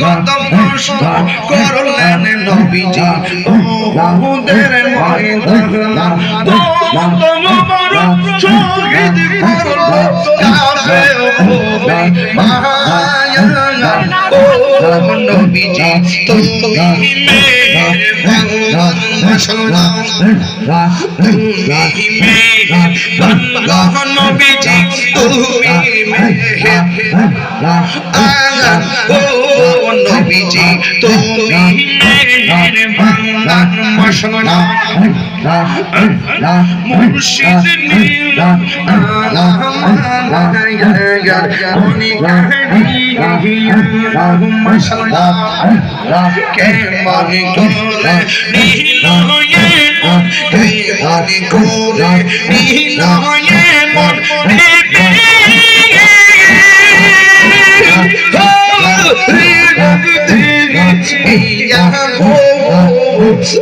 কত কষ্ট করলেন নবীজি ওদের ময়দান কত বড় শহীদ করল কাফে ও নবীজি তুমি নবীজি তুমি নবীজি তুমি মুর্শিদ নীল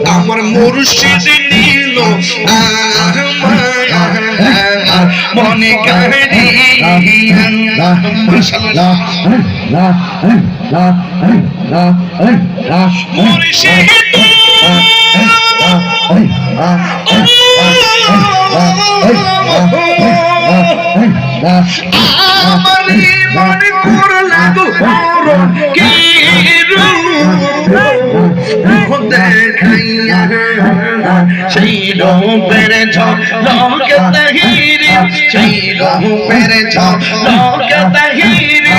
আমার মুর্শিদ নীল মনে কারি আমার মনে করলা গো কি রূপ দেখাইয়া সেই রূপের ঝলকে তাহিরি সেই ঝলকে তাহিরি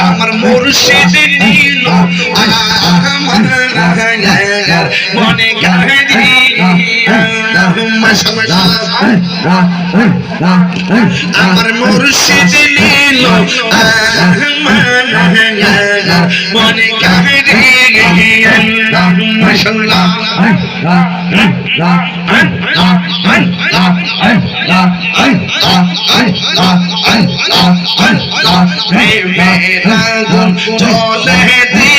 আমার মুর্শিদ নীল আমার মনে গাড়ি আমার মুর্শিদ নীল মনে চলে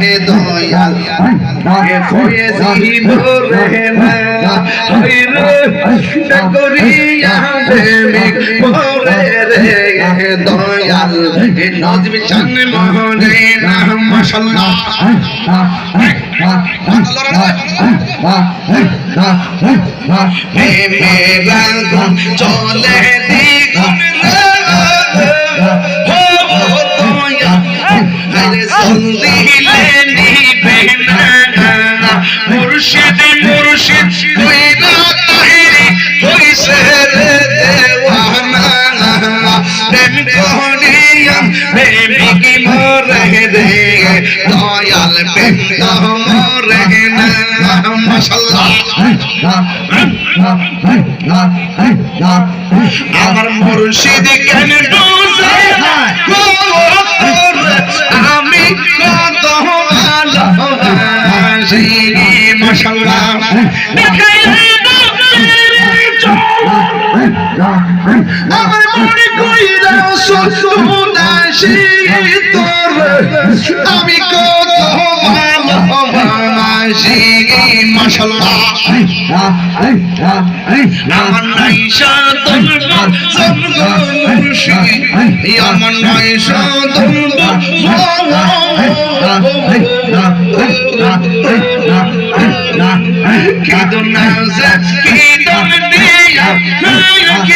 রে দয়াল এ কয়ে জীব রে না ওই রে করিয়া প্রেমিক মরে রে দয়াল এ নজম চান মরে না মাশাআল্লাহ চলে মাশাআল্লাহ। আমার মুর্শিদ কেন আমার মনে কইরা সুদাসি তোর আমি কত ভালোবাসি মাশাআল্লাহ আমার নাইশা দলব সঙ্গ মুর্শিদ আমার নাইশা তোমার মোহন মাশাআল্লাহ আমার নাইশা ধর্ম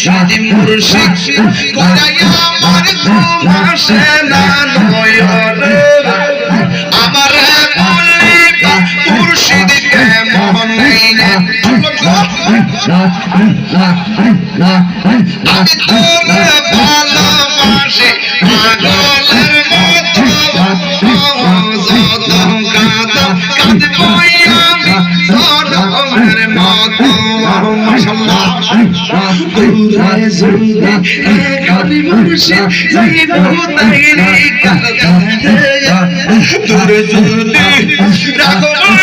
শাদি মুর্শিদ করাইয়া আমার ঘুম আসে না নয়ন। মতো মাশাআল্লাহ দূরে দূরে রাখো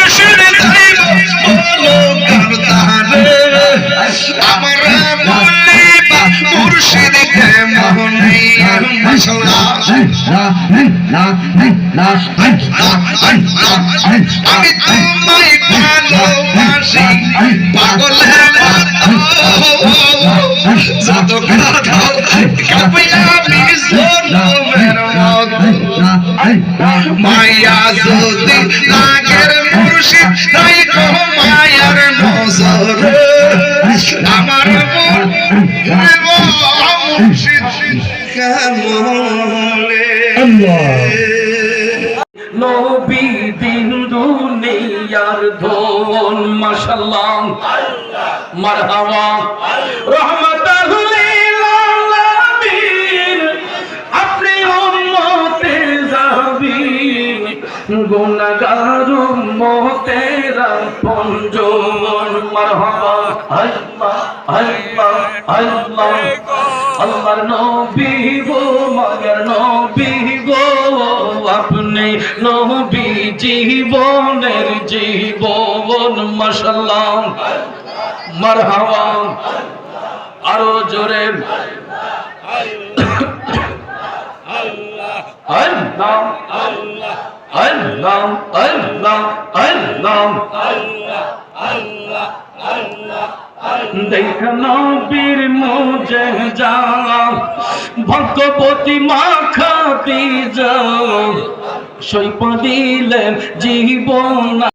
আমি তোমায় ভালোবাসি পাগলের মতো যত কথা কাঁপি আমি জনমের মতো মায়া যদি দুনিয়ার ধন মাশাল্লাহ মারহাবা। রহমাতাল লিল আলামিন আপনি উম্মতে গুনাহগার পঞ্জন মারহাবা। আল্লাহ আল্লাহ আল্লাহ। আল্লাহর নবী গো, মায়ের নবী। আপনি নবী জীবনের জীবন মাশাল্লাহ মারহাবা। আরও জোরে। আল্লাহ আল্লাহ আল্লাহ আল্লাহ দেখ নবীর মুজে যা ভগবতী মাখা যা সৈপ দিলেন জীবন